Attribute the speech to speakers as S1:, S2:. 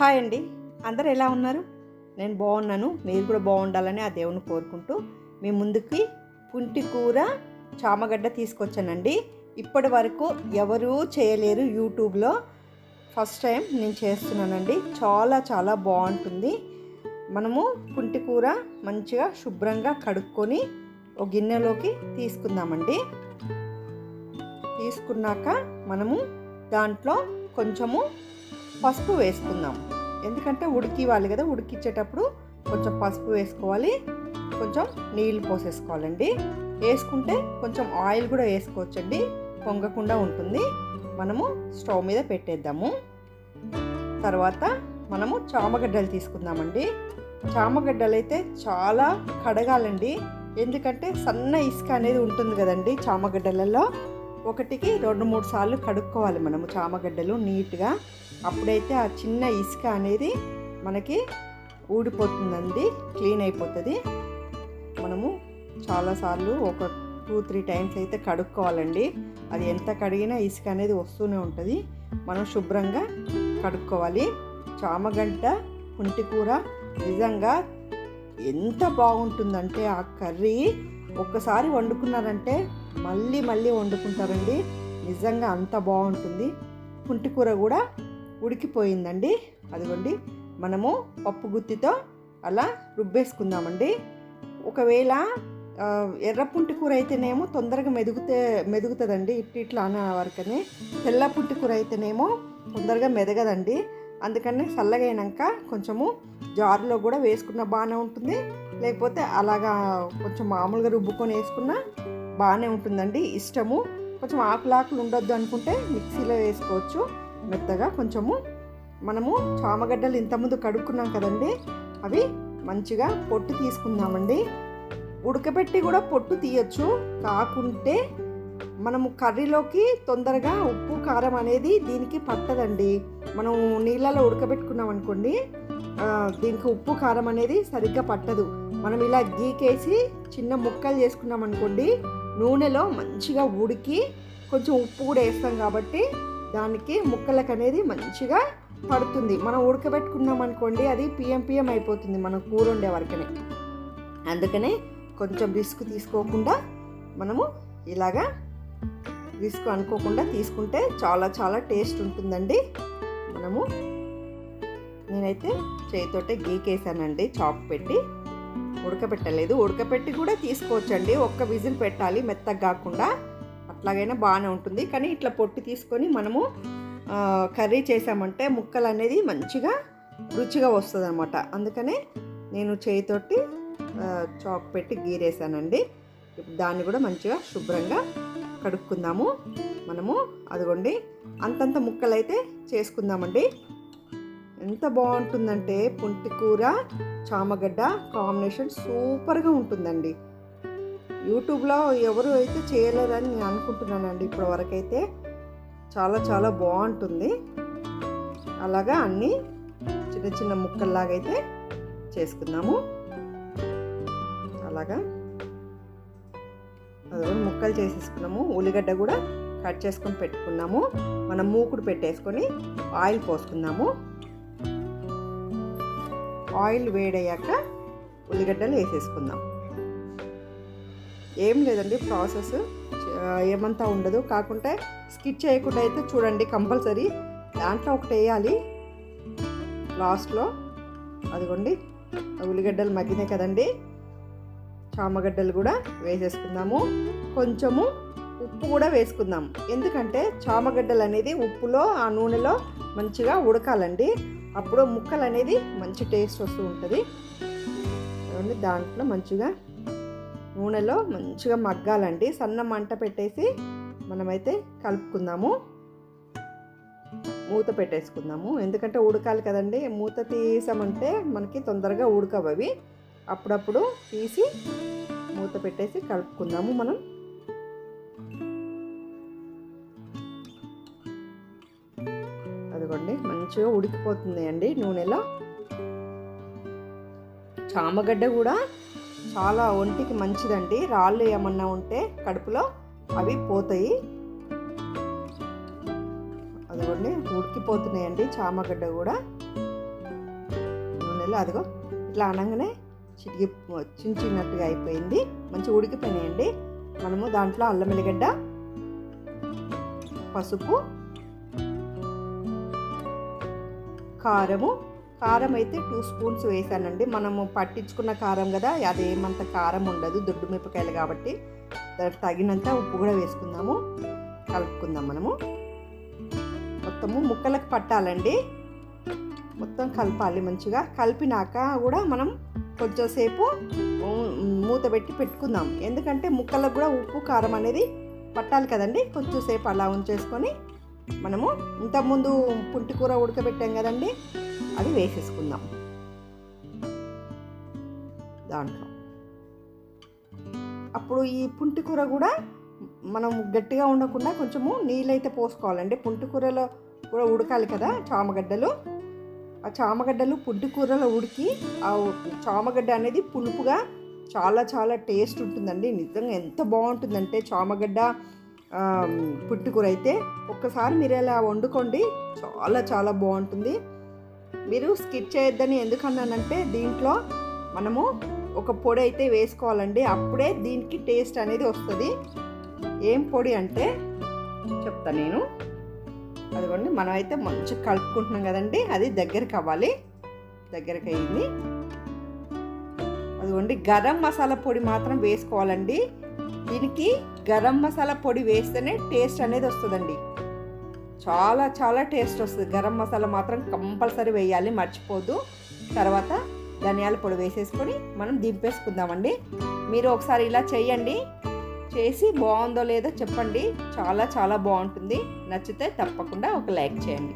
S1: Hi అండి. అందరు ఎలా ఉన్నారు? నేను బాగున్నాను. మీరు కూడా బాగుండాలని ఆ దేవుని కోరుకుంటూ మీ ముందుకి పుంటి కూర చామగడ్డ తీసుకొచ్చానండి. ఇప్పటి వరకు ఎవరూ చేయలేరు యూట్యూబ్లో. ఫస్ట్ టైం నేను చేస్తున్నానండి. చాలా చాలా బాగుంటుంది. మనము పుంటి కూర మంచిగా శుభ్రంగా కడుక్కొని ఒక గిన్నెలోకి తీసుకుందామండి. తీసుకున్నాక మనము దాంట్లో కొంచెము పసుపు వేసుకుందాం. ఎందుకంటే ఉడికివ్వాలి కదా ఉడికిచ్చేటప్పుడు కొంచెం పసుపు వేసుకోవాలి. కొంచెం నీళ్ళు పోసేసుకోవాలండి. వేసుకుంటే కొంచెం ఆయిల్ కూడా వేసుకోవచ్చండి. పొంగకుండా ఉంటుంది. మనము స్టవ్ మీద పెట్టేద్దాము. తర్వాత మనము చామగడ్డలు తీసుకుందామండి. చామగడ్డలు అయితే చాలా కడగాలండి. ఎందుకంటే సన్న ఇసుక అనేది ఉంటుంది కదండి చామగడ్డలలో. ఒకటికి రెండు మూడు సార్లు కడుక్కోవాలి మనము చామగడ్డలు నీట్గా. అప్పుడైతే ఆ చిన్న ఇసుక అనేది మనకి ఊడిపోతుందండి క్లీన్ అయిపోతుంది. మనము చాలాసార్లు ఒక టూ త్రీ టైమ్స్ అయితే కడుక్కోవాలండి. అది ఎంత కడిగినా ఇసుక అనేది వస్తూనే ఉంటుంది. మనం శుభ్రంగా కడుక్కోవాలి. చామగడ్డ పుంటికూర నిజంగా ఎంత బాగుంటుందంటే ఆ కర్రీ ఒక్కసారి వండుకున్నారంటే మళ్ళీ మళ్ళీ వండుకుంటారండి. నిజంగా అంత బాగుంటుంది. పుంటికూర కూడా ఉడికిపోయిందండి. అదిగోండి మనము పప్పు గుత్తితో అలా రుబ్బేసుకుందామండి. ఒకవేళ ఎర్రపుంటి ఎర్ర కూర అయితేనేమో తొందరగా మెదుగుతే మెదుగుతుందండి ఇట్ ఇట్లా అన్న వరకనే. తెల్ల పుంటి కూర అయితేనేమో తొందరగా మెదగదండి. అందుకని చల్లగైనాక కొంచెము జారులో కూడా వేసుకున్న బాగానే ఉంటుంది. లేకపోతే అలాగా కొంచెం మామూలుగా రుబ్బుకొని వేసుకున్నా బాగానే ఉంటుందండి. ఇష్టము. కొంచెం ఆకులు ఆకులు ఉండొద్దు అనుకుంటే మిక్సీలో వేసుకోవచ్చు. మెత్తగా కొంచెము మనము చామగడ్డలు ఇంతకుముందు కడుక్కున్నాం కదండి అవి మంచిగా పొట్టు తీసుకుందామండి. ఉడకబెట్టి కూడా పొట్టు తీయచ్చు. కాకుంటే మనము కర్రీలోకి తొందరగా ఉప్పు కారం అనేది దీనికి పట్టదండి. మనం నీళ్ళలో ఉడకబెట్టుకున్నాం అనుకోండి దీనికి ఉప్పు కారం అనేది సరిగ్గా పట్టదు. మనం ఇలా గీకేసి చిన్న ముక్కలు చేసుకున్నాం అనుకోండి నూనెలో మంచిగా ఉడికి కొంచెం ఉప్పు కూడా వేస్తాం కాబట్టి దానికి ముక్కలకు అనేది మంచిగా పడుతుంది. మనం ఉడకబెట్టుకున్నాం అనుకోండి అది పిఎం పిఎం అయిపోతుంది మనం కూర వండే వరకనే. అందుకనే కొంచెం రిస్క్ తీసుకోకుండా మనము ఇలాగా రిస్క్ అనుకోకుండా తీసుకుంటే చాలా చాలా టేస్ట్ ఉంటుందండి. మనము నేనైతే చేతితోటే గీకేసానండి చాప్ పెట్టి. ఉడకబెట్టలేదు. ఉడకబెట్టి కూడా తీసుకోవచ్చండి. ఒక్క విజిల్ పెట్టాలి మెత్తగా కాకుండా. అట్లాగైనా బాగానే ఉంటుంది. కానీ ఇట్లా పొట్టి తీసుకొని మనము కర్రీ చేసామంటే ముక్కలు అనేది మంచిగా రుచిగా వస్తుంది అనమాట అందుకనే నేను చేయితోటి చాక్ పెట్టి గీరేసానండి. దాన్ని కూడా మంచిగా శుభ్రంగా కడుక్కుందాము. మనము అదిగోండి అంతంత ముక్కలు అయితే చేసుకుందామండి. ఎంత బాగుంటుందంటే పుంటి కూర చామగడ్డ కాంబినేషన్ సూపర్గా ఉంటుందండి. యూట్యూబ్లో ఎవరు అయితే చేయలేరని నేను అనుకుంటున్నానండి ఇప్పటి వరకైతే చాలా చాలా బాగుంటుంది. అలాగా అన్నీ చిన్న చిన్న ముక్కల్లాగైతే చేసుకుందాము. అలాగా. అదే ముక్కలు చేసేసుకున్నాము. ఉల్లిగడ్డ కూడా కట్ చేసుకొని పెట్టుకున్నాము. మనం మూకుడు పెట్టేసుకొని ఆయిల్ పోసుకుందాము. ఆయిల్ వేడయ్యాక ఉల్లిగడ్డలు వేసేసుకుందాం. ఏం లేదండి ప్రాసెస్ ఏమంతా ఉండదు. కాకుంటే స్కిచ్ చేయకుండా అయితే చూడండి కంపల్సరీ. దాంట్లో ఒకటి వేయాలి. లాస్ట్లో అదిగోండి ఆ ఉల్లిగడ్డలు మగ్గినాయి కదండి. చామగడ్డలు కూడా వేసేసుకుందాము. కొంచెము ఉప్పు కూడా వేసుకుందాం. ఎందుకంటే చామగడ్డలు అనేది ఉప్పులో ఆ నూనెలో మంచిగా ఉడకాలండి. అప్పుడు ముక్కలు అనేది మంచి టేస్ట్ వస్తూ ఉంటుంది. దాంట్లో మంచిగా నూనెలో మంచిగా మగ్గాలండి. సన్న మంట పెట్టేసి మనమైతే కలుపుకుందాము. మూత పెట్టేసుకుందాము. ఎందుకంటే ఉడకాలి కదండి. మూత తీసామంటే మనకి తొందరగా ఉడకవవి అప్పుడప్పుడు తీసి మూత పెట్టేసి కలుపుకుందాము మనం. అదిగోండి మంచిగా ఉడికిపోతుంది అండి నూనెలో. చామగడ్డ కూడా చాలా ఒంటికి మంచిదండి. రాళ్ళు ఏమన్నా ఉంటే కడుపులో అవి పోతాయి. అదిగోండి ఉడికిపోతున్నాయండి చామగడ్డ కూడా. నూనెలో అదిగో ఇట్లా అనగానే చిటికి చించినట్టుగా చిన్నట్టుగా అయిపోయింది. మంచి ఉడికిపోయినాయండి. మనము దాంట్లో అల్లం వెల్లిగడ్డ పసుపు కారము కారం అయితే టూ స్పూన్స్ వేసానండి. మనము పట్టించుకున్న కారం కదా అదేమంత కారం ఉండదు దొడ్డు మిరపకాయలు కాబట్టి. దానికి తగినంత ఉప్పు కూడా వేసుకుందాము. కలుపుకుందాం మనము. మొత్తము ముక్కలకు పట్టాలండి. మొత్తం కలపాలి మంచిగా. కలిపినాక కూడా మనం కొంచెంసేపు మూత పెట్టి పెట్టుకుందాం. ఎందుకంటే ముక్కలకు కూడా ఉప్పు కారం అనేది పట్టాలి కదండి. కొంచెంసేపు అలా ఉంచేసుకొని మనము ఇంతకుముందు పుంటి కూర ఉడకబెట్టాం కదండి అది వేసేసుకుందాం. దాంట్లో. అప్పుడు ఈ పుంటి కూర కూడా మనం గట్టిగా ఉండకుండా కొంచెము నీళ్ళైతే పోసుకోవాలండి. పుంటి కూరలో కూడా ఉడకాలి కదా చామగడ్డలు. ఆ చామగడ్డలు పుంటికూరలో ఉడికి ఆ చామగడ్డ అనేది పులుపుగా చాలా చాలా టేస్ట్ ఉంటుందండి. నిజంగా ఎంత బాగుంటుందంటే చామగడ్డ పుట్టుకూర అయితే ఒక్కసారి మీరు ఇలా వండుకోండి. చాలా చాలా బాగుంటుంది. మీరు స్కిప్ చేయొద్దని ఎందుకన్నానంటే దీంట్లో మనము ఒక పొడి అయితే వేసుకోవాలండి. అప్పుడే దీనికి టేస్ట్ అనేది వస్తుంది. ఏం పొడి అంటే చెప్తా నేను. అదిగోండి మనం అయితే మంచిగా కలుపుకుంటున్నాం కదండి. అది దగ్గరికి అవ్వాలి. దగ్గరికి అయింది. అదిగోండి గరం మసాలా పొడి మాత్రం వేసుకోవాలండి. దీనికి గరం మసాలా పొడి వేస్తేనే టేస్ట్ అనేది వస్తుందండి. చాలా చాలా టేస్ట్ వస్తుంది. గరం మసాలా మాత్రం కంపల్సరీ వేయాలి మర్చిపోద్దు తర్వాత ధనియాల పొడి వేసేసుకొని మనం దింపేసుకుందామండి. మీరు ఒకసారి ఇలా చేయండి. చేసి బాగుందో లేదో చెప్పండి. చాలా చాలా బాగుంటుంది. నచ్చితే తప్పకుండా ఒక లైక్ చేయండి.